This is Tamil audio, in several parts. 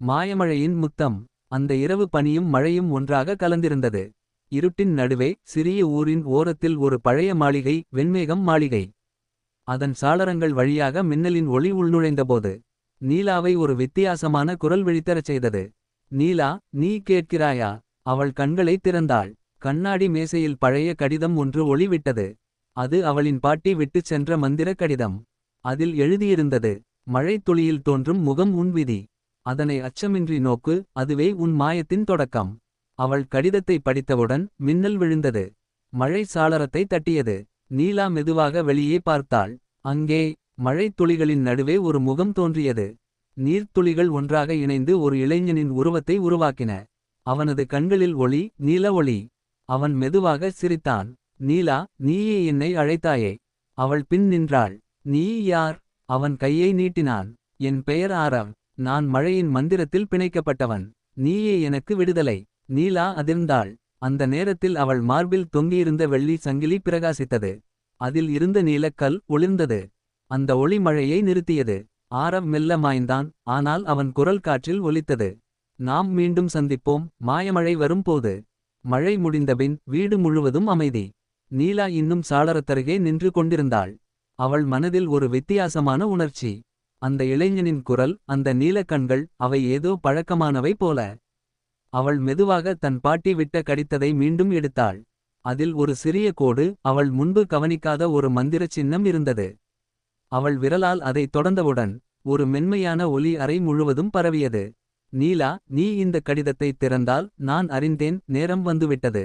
மாயமழையின் முத்தம். அந்த இரவு பனியும் மழையும் ஒன்றாக கலந்திருந்தது. இருட்டின் நடுவே சிறிய ஊரின் ஓரத்தில் ஒரு பழைய மாளிகை வெண்மேகம் மாளிகை. அதன் சாளரங்கள் வழியாக மின்னலின் ஒளி உள்நுழைந்தபோது நீலாவை ஒரு வித்தியாசமான குரல் விழித்தரச் செய்தது. நீலா நீ கேட்கிறாயா? அவள் கண்களை திறந்தாள். கண்ணாடி மேசையில் பழைய கடிதம் ஒன்று ஒளிவிட்டது. அது அவளின் பாட்டி விட்டுச் சென்ற மந்திர கடிதம். அதில் எழுதியிருந்தது மழைத் துளியில் தோன்றும் முகம் உன்விதி அதனை அச்சமின்றி நோக்கு அதுவே உன் மாயத்தின் தொடக்கம். அவள் கடிதத்தை படித்தவுடன் மின்னல் விழுந்தது. மழை சாளரத்தை தட்டியது. நீலா மெதுவாக வெளியே பார்த்தாள். அங்கே மழைத் துளிகளின் நடுவே ஒரு முகம் தோன்றியது. நீர்த்துளிகள் ஒன்றாக இணைந்து ஒரு இளைஞனின் உருவத்தை உருவாக்கின. அவனது கண்களில் ஒளி நீல ஒளி. அவன் மெதுவாக சிரித்தான். நீலா நீயே என்னை அழைத்தாயே அவள் பின் நின்றாள். நீ யார் அவன் கையை நீட்டினான். என் பெயர் ஆரவ். நான் மழையின் மந்திரத்தில் பிணைக்கப்பட்டவன். நீயே எனக்கு விடுதலை. நீலா அதிர்ந்தாள். அந்த நேரத்தில் அவள் மார்பில் தொங்கியிருந்த வெள்ளி சங்கிலி பிரகாசித்தது. அதில் இருந்த நீலக்கல் ஒளிர்ந்தது. அந்த ஒளி மழையை நிறுத்தியது. ஆரவ் மெல்ல மாய்ந்தான். ஆனால் அவன் குரல் காற்றில் ஒலித்தது. நாம் மீண்டும் சந்திப்போம். மாயமழை வரும்போது. மழை முடிந்தபின் வீடு முழுவதும் அமைதி. நீலா இன்னும் சாளரத்தருகே நின்று கொண்டிருந்தாள். அவள் மனதில் ஒரு வித்தியாசமான உணர்ச்சி. அந்த இளைஞனின் குரல் அந்த நீலக்கண்கள் அவை ஏதோ பழக்கமானவை போல. அவள் மெதுவாக தன் பாட்டி விட்ட கடித்ததை மீண்டும் எடுத்தாள். அதில் ஒரு சிறிய கோடு அவள் முன்பு கவனிக்காத ஒரு மந்திரச் சின்னம் இருந்தது. அவள் விரலால் அதை தொடர்ந்தவுடன் ஒரு மென்மையான ஒலி அறை முழுவதும் பரவியது. நீலா நீ இந்த கடிதத்தை திறந்தால் நான் அறிந்தேன் நேரம் வந்துவிட்டது.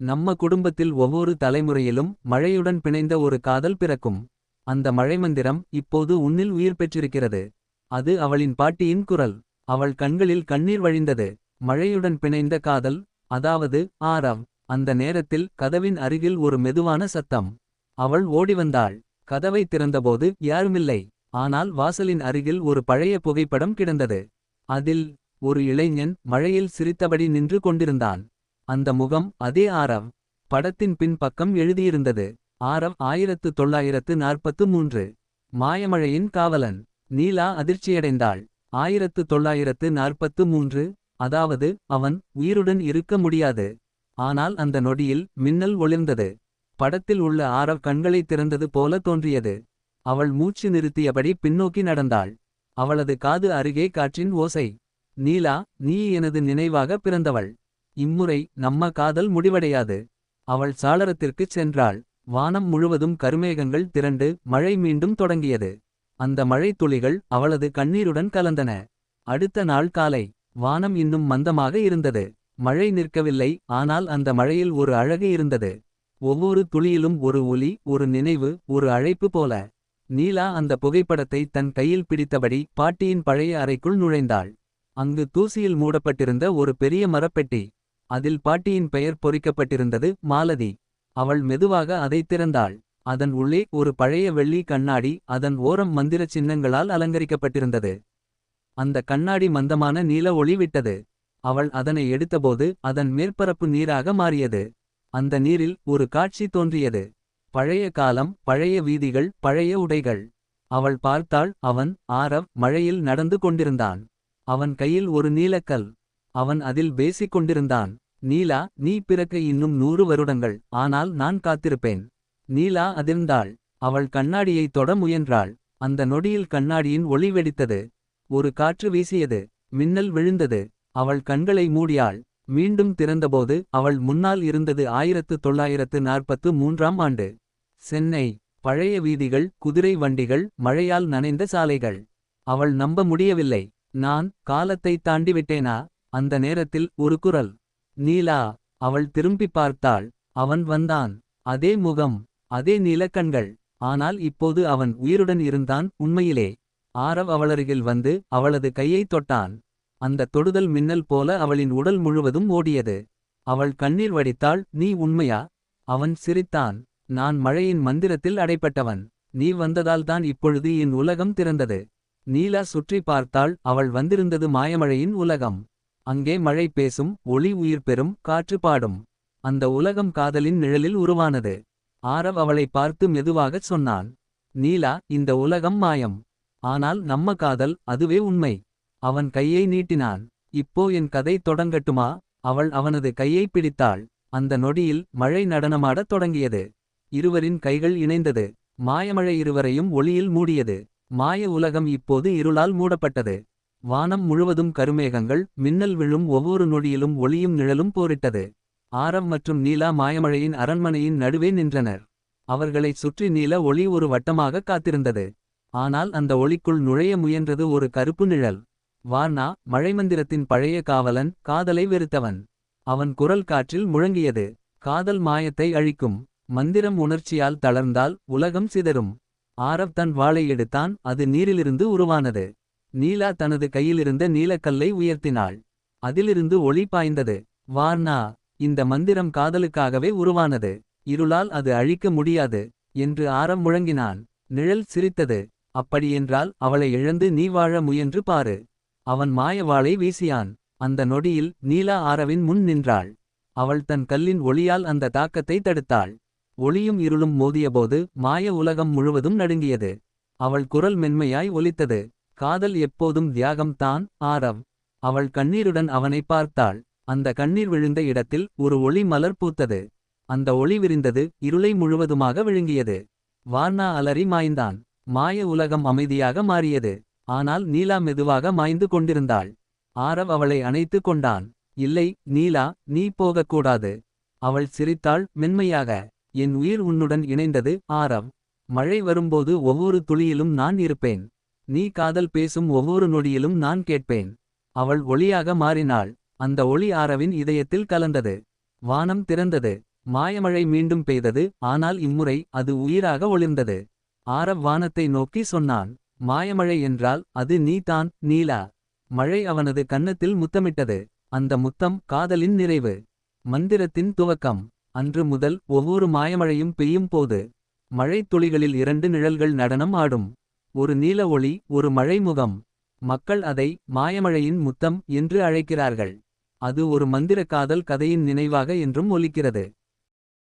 நம்ம குடும்பத்தில் ஒவ்வொரு தலைமுறையிலும் மழையுடன் பிணைந்த ஒரு காதல் பிறக்கும். அந்த மழைமந்திரம் இப்போது உன்னில் உயிர் பெற்றிருக்கிறது. அது அவளின் பாட்டியின் குரல். அவள் கண்களில் கண்ணீர் வழிந்தது. மழையுடன் பிணைந்த காதல் அதாவது ஆரவ் அந்த நேரத்தில் கதவின் அருகில் ஒரு மெதுவான சத்தம். அவள் ஓடிவந்தாள் கதவை திறந்தபோது யாருமில்லை. ஆனால் வாசலின் அருகில் ஒரு பழைய புகைப்படம் கிடந்தது. அதில் ஒரு இளைஞன் மழையில் சிரித்தபடி நின்று கொண்டிருந்தான். அந்த முகம் அதே ஆரவ் படத்தின் பின் பக்கம் எழுதியிருந்தது. ஆரம் ஆயிரத்து தொள்ளாயிரத்து நாற்பத்து மூன்று. மாயமழையின் காவலன் நீலா அதிர்ச்சியடைந்தாள். ஆயிரத்து தொள்ளாயிரத்து நாற்பத்து மூன்று அதாவது அவன் உயிருடன் இருக்க முடியாது. ஆனால் அந்த நொடியில் மின்னல் ஒளிர்ந்தது. படத்தில் உள்ள ஆரவ் கண்களை திறந்தது போல தோன்றியது. அவள் மூச்சு நிறுத்தியபடி பின்னோக்கி நடந்தாள். அவளது காது அருகே காற்றின் ஓசை. நீலா நீ எனது நினைவாக பிறந்தவள். இம்முறை நம்ம காதல் முடிவடையாது. அவள் சாளரத்திற்குச் சென்றாள். வானம் முழுவதும் கருமேகங்கள் திரண்டு மழை மீண்டும் தொடங்கியது. அந்த மழைத் துளிகள் அவளது கண்ணீருடன் கலந்தன. அடுத்த நாள் காலை வானம் இன்னும் மந்தமாக இருந்தது. மழை நிற்கவில்லை ஆனால் அந்த மழையில் ஒரு அழகு இருந்தது. ஒவ்வொரு துளியிலும் ஒரு ஒலி ஒரு நினைவு ஒரு அழைப்பு போல. நீலா அந்த புகைப்படத்தை தன் கையில் பிடித்தபடி பாட்டியின் பழைய அறைக்குள் நுழைந்தாள். அங்கு தூசியில் மூடப்பட்டிருந்த ஒரு பெரிய மரப்பெட்டி. அதில் பாட்டியின் பெயர் பொறிக்கப்பட்டிருந்தது மாலதி. அவள் மெதுவாக அதைத் திறந்தாள். அதன் உள்ளே ஒரு பழைய வெள்ளி கண்ணாடி அதன் ஓரம் மந்திரச் சின்னங்களால் அலங்கரிக்கப்பட்டிருந்தது. அந்த கண்ணாடி மந்தமான நீல ஒளி விட்டது. அவள் அதனை எடுத்தபோது அதன் மேற்பரப்பு நீராக மாறியது. அந்த நீரில் ஒரு காட்சி தோன்றியது. பழைய காலம் பழைய வீதிகள் பழைய உடைகள். அவள் பார்த்தாள் அவன் ஆரவ் மழையில் நடந்து கொண்டிருந்தான். அவன் கையில் ஒரு நீலக்கல். அவன் அதில் பேசிக் கொண்டிருந்தான். நீலா நீ பிறக்க இன்னும் நூறு வருடங்கள் ஆனால் நான் காத்திருப்பேன். நீலா அதிர்ந்தாள். அவள் கண்ணாடியை தொட முயன்றாள். அந்த நொடியில் கண்ணாடியின் ஒளி வெடித்தது. ஒரு காற்று வீசியது. மின்னல் விழுந்தது. அவள் கண்களை மூடியாள். மீண்டும் திறந்தபோது அவள் முன்னால் இருந்தது ஆயிரத்து தொள்ளாயிரத்து நாற்பத்து மூன்றாம் ஆண்டு. சென்னை பழைய வீதிகள் குதிரை வண்டிகள் மழையால் நனைந்த சாலைகள். அவள் நம்ப முடியவில்லை. நான் காலத்தை தாண்டிவிட்டேனா? அந்த நேரத்தில் ஒரு குரல். நீலா அவள் திரும்பி பார்த்தாள். அவன் வந்தான். அதே முகம் அதே நீலக்கண்கள். ஆனால் இப்போது அவன் உயிருடன் இருந்தான் உண்மையிலே. ஆரவ் அவளருகில் வந்து அவளது கையைத் தொட்டான். அந்த தொடுதல் மின்னல் போல அவளின் உடல் முழுவதும் ஓடியது. அவள் கண்ணீர் வடித்தாள் நீ உண்மையா? அவன் சிரித்தான். நான் மழையின் மந்திரத்தில் அடைப்பட்டவன் நீ வந்ததால்தான் இப்பொழுது என் உலகம் திறந்தது. நீலா சுற்றி பார்த்தாள் அவள் வந்திருந்தது மாயமழையின் உலகம். அங்கே மழை பேசும் ஒளி உயிர் பெறும் காற்று பாடும். அந்த உலகம் காதலின் நிழலில் உருவானது. ஆரவ் அவளை பார்த்து மெதுவாகச் சொன்னான் நீலா இந்த உலகம் மாயம். ஆனால் நம்ம காதல் அதுவே உண்மை. அவன் கையை நீட்டினான் இப்போ என் கதை தொடங்கட்டுமா? அவள் அவனது கையைப் பிடித்தாள். அந்த நொடியில் மழை நடனமாடத் தொடங்கியது. இருவரின் கைகள் இணைந்தது. மாயமழை இருவரையும் ஒளியில் மூடியது. மாய உலகம் இப்போது இருளால் மூடப்பட்டது. வானம் முழுவதும் கருமேகங்கள் மின்னல் விழும் ஒவ்வொரு நொடியிலும் ஒளியும் நிழலும் போரிட்டது. ஆரம் மற்றும் நீலா மாயமழையின் அரண்மனையின் நடுவே நின்றனர். அவர்களைச் சுற்றி நீல ஒளி ஒரு வட்டமாக காத்திருந்தது. ஆனால் அந்த ஒளிக்குள் நுழைய முயன்றது ஒரு கருப்பு நிழல். வார்னா மழைமந்திரத்தின் பழைய காவலன் காதலை வெறுத்தவன். அவன் குரல் காற்றில் முழங்கியது. காதல் மாயத்தை அழிக்கும். மந்திரம் உணர்ச்சியால் தளர்ந்தால் உலகம் சிதறும். ஆரவ் தன் வாளை எடுத்தான் அது நீரிலிருந்து உருவானது. நீலா தனது கையிலிருந்த நீலக்கல்லை உயர்த்தினாள். அதிலிருந்து ஒளி பாய்ந்தது. வார்னா இந்த மந்திரம் காதலுக்காகவே உருவானது. இருளால் அது அழிக்க முடியாது என்று ஆரம் முழங்கினான். நிழல் சிரித்தது. அப்படியென்றால் அவளை இழந்து நீ வாழ முயன்று பாரு. அவன் மாயவாளை வீசியான். அந்த நொடியில் நீலா ஆரவின் முன் நின்றாள். அவள் தன் கல்லின் ஒளியால் அந்த தாக்கத்தை தடுத்தாள். ஒளியும் இருளும் மோதியபோது மாய உலகம் முழுவதும் நடுங்கியது. அவள் குரல் மென்மையாய் ஒலித்தது. காதல் எப்போதும் தியாகம் தான் ஆரவ். அவள் கண்ணீருடன் அவனை பார்த்தாள். அந்த கண்ணீர் விழுந்த இடத்தில் ஒரு ஒளி மலர் பூத்தது. அந்த ஒளி விரிந்தது இருளை முழுவதுமாக விழுங்கியது. வார்னா அலறி மாய்ந்தான். மாய உலகம் அமைதியாக மாறியது. ஆனால் நீலா மெதுவாக மாய்ந்து கொண்டிருந்தாள். ஆரவ் அவளை அணைத்து கொண்டான். இல்லை நீலா நீ போகக்கூடாது அவள் சிரித்தாள் மென்மையாக. என் உயிர் உன்னுடன் இணைந்தது ஆரவ். மழை வரும்போது ஒவ்வொரு துளியிலும் நான் இருப்பேன். நீ காதல் பேசும் ஒவ்வொரு நொடியிலும் நான் கேட்பேன். அவள் ஒளியாக மாறினாள். அந்த ஒளி ஆரவின் இதயத்தில் கலந்தது. வானம் திறந்தது. மாயமழை மீண்டும் பெய்தது. ஆனால் இம்முறை அது உயிராக ஒளிர்ந்தது. ஆரவ் வானத்தை நோக்கி சொன்னான். மாயமழை என்றால் அது நீதான் நீலா. மழை அவனது கன்னத்தில் முத்தமிட்டது. அந்த முத்தம் காதலின் நிறைவு. மந்திரத்தின் துவக்கம். அன்று முதல் ஒவ்வொரு மாயமழையும் பெய்யும் போது. மழைத் துளிகளில் இரண்டு நிழல்கள் நடனம் ஆடும். ஒரு நீல ஒளி ஒரு மழைமுகம். மக்கள் அதை மாயமழையின் முத்தம் என்று அழைக்கிறார்கள். அது ஒரு மந்திர காதல் கதையின் நினைவாக என்றும் ஒலிக்கிறது.